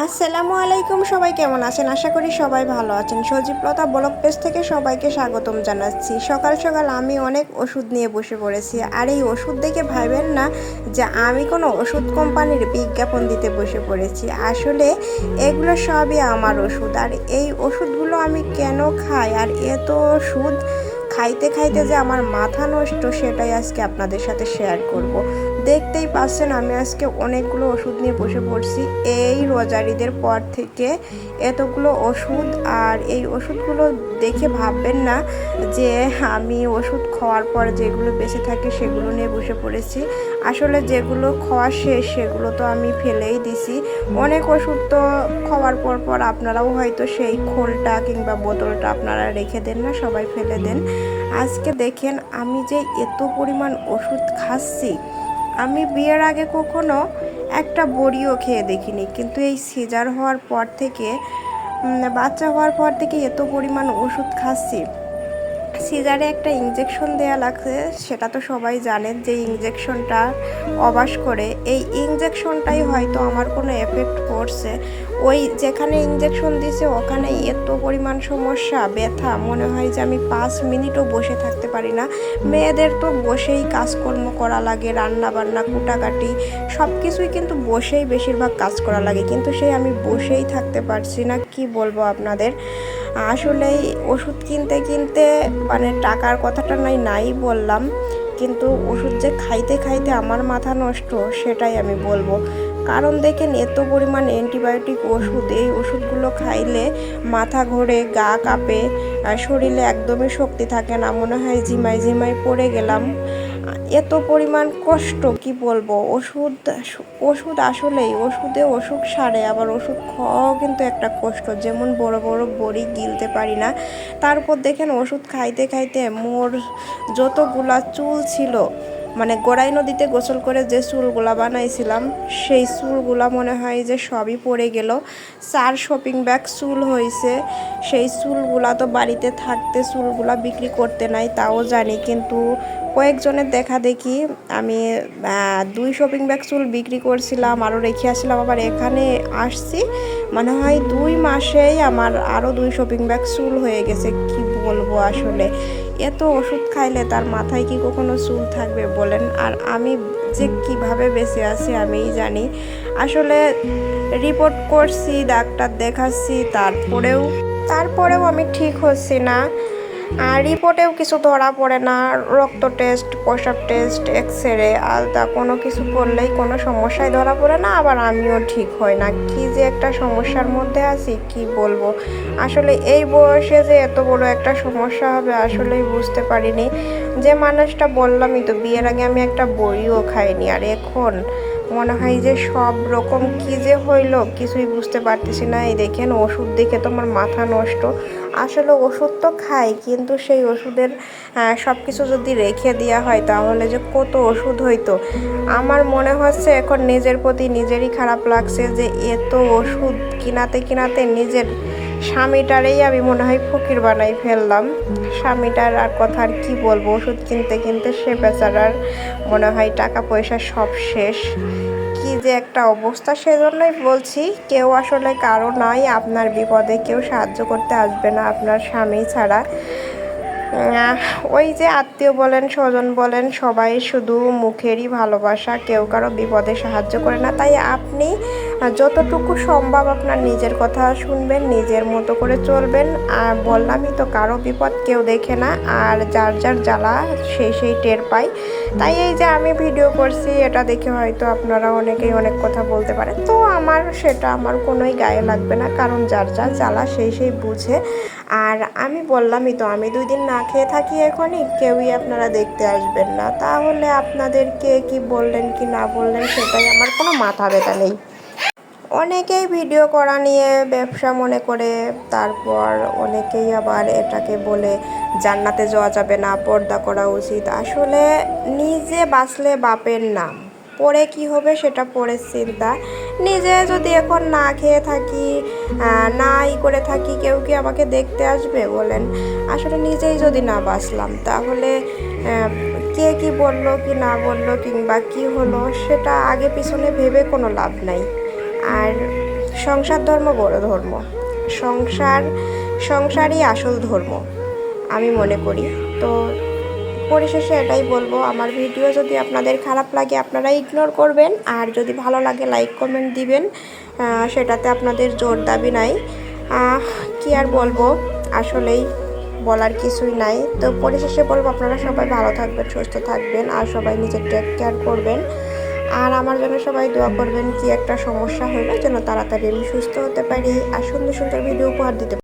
আসসালামু আলাইকুম, সবাই কেমন আছেন? আশা করি সবাই ভালো আছেন। সজীবলতা ব্লক পেজ থেকে সবাইকে স্বাগতম জানাচ্ছি। সকাল সকাল আমি অনেক ওষুধ নিয়ে বসে পড়েছি। আর এই ওষুধ দেখে ভাবেন না যে আমি কোনো ওষুধ কোম্পানির বিজ্ঞাপন দিতে বসে পড়েছি। আসলে এগুলো সবই আমার ওষুধ। আর এই ওষুধগুলো আমি কেন খাই? আর এত ওষুধ খাইতে খাইতে যে আমার মাথা নষ্ট, সেটাই আজকে আপনাদের সাথে শেয়ার করব। দেখতেই পাচ্ছেন, আমি আজকে অনেকগুলো ওষুধ নিয়ে বসে পড়ছি। এই রোজারিদের পর থেকে এতগুলো ওষুধ, আর এই ওষুধগুলো দেখে ভাববেন না যে আমি ওষুধ খাওয়ার পর যেগুলো বেঁচে থাকে সেগুলো নিয়ে বসে পড়েছি। আসলে যেগুলো খাওয়া শেষ, সেগুলো তো আমি ফেলেই দিছি। অনেক ওষুধ তো খাওয়ার পর পর আপনারাও হয়তো সেই খোলটা কিংবা বোতলটা আপনারা রেখে দেন না, সবাই ফেলে দেন। আজকে দেখেন, আমি যে এত পরিমাণ ওষুধ খাচ্ছি আমি বিয়ের আগে কখনো একটা বড়িও খেয়ে দেখিনি। কিন্তু এই সিজার হওয়ার পর থেকে বাচ্চা হওয়ার পর থেকে এত পরিমাণ ওষুধ খাচ্ছি। সিজারে একটা ইঞ্জেকশন দেয়া লাগছে, সেটা তো সবাই জানেন যে ইঞ্জেকশনটা অবাস করে। এই ইঞ্জেকশনটাই হয়তো আমার কোনো এফেক্ট করছে ওই যেখানে ইঞ্জেকশন দিছে ওখানে এত পরিমাণ সমস্যা, ব্যথা, মনে হয় যে আমি পাঁচ মিনিটও বসে থাকতে পারি না। মেয়েদের তো বসেই কাজকর্ম করা লাগে রান্না বান্না কুটাকাটি সব কিছুই কিন্তু বসেই বেশিরভাগ কাজ করা লাগে। কিন্তু সেই আমি বসেই থাকতে পারছি না, কি বলব আপনাদের? আসলেই ওষুধ কিনতে কিনতে মানে টাকার কথাটা নাই নাই বললাম। কিন্তু ওষুধ যে খাইতে খাইতে আমার মাথা নষ্ট, সেটাই আমি বলব। কারণ দেখেন, এত পরিমাণ অ্যান্টিবায়োটিক ওষুধ, এই ওষুধগুলো খাইলে মাথা ঘোরে, গা কাঁপে শরীরে একদমই শক্তি থাকে না। মনে হয় ঝিমাই ঝিমাই পড়ে গেলাম। এত পরিমাণ কষ্ট, কি বলব? ওষুধ ওষুধ আসলেই ওষুধে অসুখ সারে, আবার ওষুধ খাওয়াও কিন্তু একটা কষ্ট। যেমন বড় বড় বড়ি গিলতে পারি না, তারপর দেখেন ওষুধ খাইতে খাইতে মোর যতগুলা চুল ছিল মানে গোড়াই নদীতে গোসল করে যে চুলগুলা বানাইছিলাম, সেই চুলগুলা মনে হয় যে সবই পড়ে গেল। চার শপিং ব্যাগ চুল হয়েছে সেই চুলগুলা তো বাড়িতে থাকতে চুলগুলা বিক্রি করতে নাই, তাও জানি। কিন্তু কয়েকজনের দেখা দেখি আমি দুই শপিং ব্যাগ চুল বিক্রি করছিলাম আরও রেখে আসছিলাম, আবার এখানে আসছি। মনে হয় দুই মাসেই আমার আরও দুই শপিং ব্যাগ চুল হয়ে গেছে, কি বলব আসলে? এত ওষুধ খাইলে তার মাথায় কি কখনো চুল থাকবে বলেন? আর আমি যে কীভাবে বেঁচে আছি আমিই জানি। আসলে রিপোর্ট করছি, ডাক্তার দেখাচ্ছি, তারপরেও তারপরেও আমি ঠিক হচ্ছি না। আর রিপোর্টেও কিছু ধরা পড়ে না। রক্ত টেস্ট প্রসাব টেস্ট এক্স রে আলতা, কোনো কিছু করলেই কোনো সমস্যায় ধরা পড়ে না, আবার আমিও ঠিক হয় না। কি যে একটা সমস্যার মধ্যে আছি, কি বলব? আসলে এই বয়সে যে এত বড় একটা সমস্যা হবে, আসলেই বুঝতে পারিনি। যে মানুষটা বললামই তো, বিয়ের আগে আমি একটা বড়িও খাইনি, আর এখন মনে হয় যে সব রকম কি যে হইল কিছুই বুঝতে পারতেছি না। এই দেখেন ওষুধ দেখে তো আমার মাথা নষ্ট। আসলে ওষুধ তো খাই, কিন্তু সেই ওষুধের সব কিছু যদি রেখে দেওয়া হয় তাহলে যে কত ওষুধ হইতো। আমার মনে হচ্ছে এখন নিজের প্রতি নিজেরই খারাপ লাগছে যে এত ওষুধ কিনাতে কিনাতে নিজের স্বামীটারেই আমি মনে হয় ফকির বানাই ফেললাম। স্বামীটার আর কথা আর কী বলব? ওষুধ কিনতে কিনতে সে বেচারার মনে হয় টাকা পয়সা সব শেষ। কি যে একটা অবস্থা, সেজন্যই বলছি, কেউ আসলে কারও নাই, আপনার বিপদে কেউ সাহায্য করতে আসবে না আপনার স্বামী ছাড়া। ওই যে আত্মীয় বলেন, স্বজন বলেন, সবাই শুধু মুখেরই ভালোবাসা, কেউ কারও বিপদে সাহায্য করে না। তাই আপনি যতটুকু সম্ভব আপনার নিজের কথা শুনবেন, নিজের মতো করে চলবেন। আর বললামই তো, কারও বিপদ কেউ দেখে না, আর যার যার জ্বালা সেই সেই টের পায়। তাই এই যে আমি ভিডিও করছি, এটা দেখে হয়তো আপনারা অনেকেই অনেক কথা বলতে পারেন। তো আমার, সেটা আমার কোনোই গায়ে লাগবে না, কারণ যার যার জ্বালা সেই সেই বুঝে। আর আমি বললামই তো, আমি দুই দিন না খেয়ে থাকি এখনই, কেউই আপনারা দেখতে আসবেন না। তাহলে আপনাদেরকে কি বললেন, কি না বললেন, সেটাই আমার কোনো মাথা ব্যথা নেই। অনেকেই ভিডিও করা নিয়ে ব্যবসা মনে করে, তারপর অনেকেই আবার এটাকে বলে, জান্নাতে যাওয়া যাবে না, পর্দা করা উচিত। আসলে নিজে বাঁচলে বাপের নাম। পরে কি হবে সেটা পরে চিন্তা। নিজে যদি এখন না খেয়ে থাকি না ই করে থাকি, কেউ কি আমাকে দেখতে আসবে বলেন? আসলে নিজেই যদি না বাঁচলাম, তাহলে কে কি বলল, কি না বলল, কিংবা কি হলো, সেটা আগে পিছনে ভেবে কোনো লাভ নাই। আর সংসার ধর্ম বড় ধর্ম। সংসার, সংসারই আসল ধর্ম, আমি মনে করি। তো পরিশেষে এটাই বলব, আমার ভিডিও যদি আপনাদের খারাপ লাগে আপনারা ইগনোর করবেন, আর যদি ভালো লাগে লাইক কমেন্ট দিবেন সেটাতে আপনাদের জোর দাবি নাই। কি আর বলব, আসলেই বলার কিছুই নাই। তো পরিশেষে বলব, আপনারা সবাই ভালো থাকবেন, সুস্থ থাকবেন, আর সবাই নিজের টেক কেয়ার করবেন। আর আমার জন্য সবাই দোয়া করবেন কি একটা সমস্যা হলো যেন তাড়াতাড়ি আমি সুস্থ হতে পারি। আর সুন্দর সুন্দর ভিডিও উপহার দিতে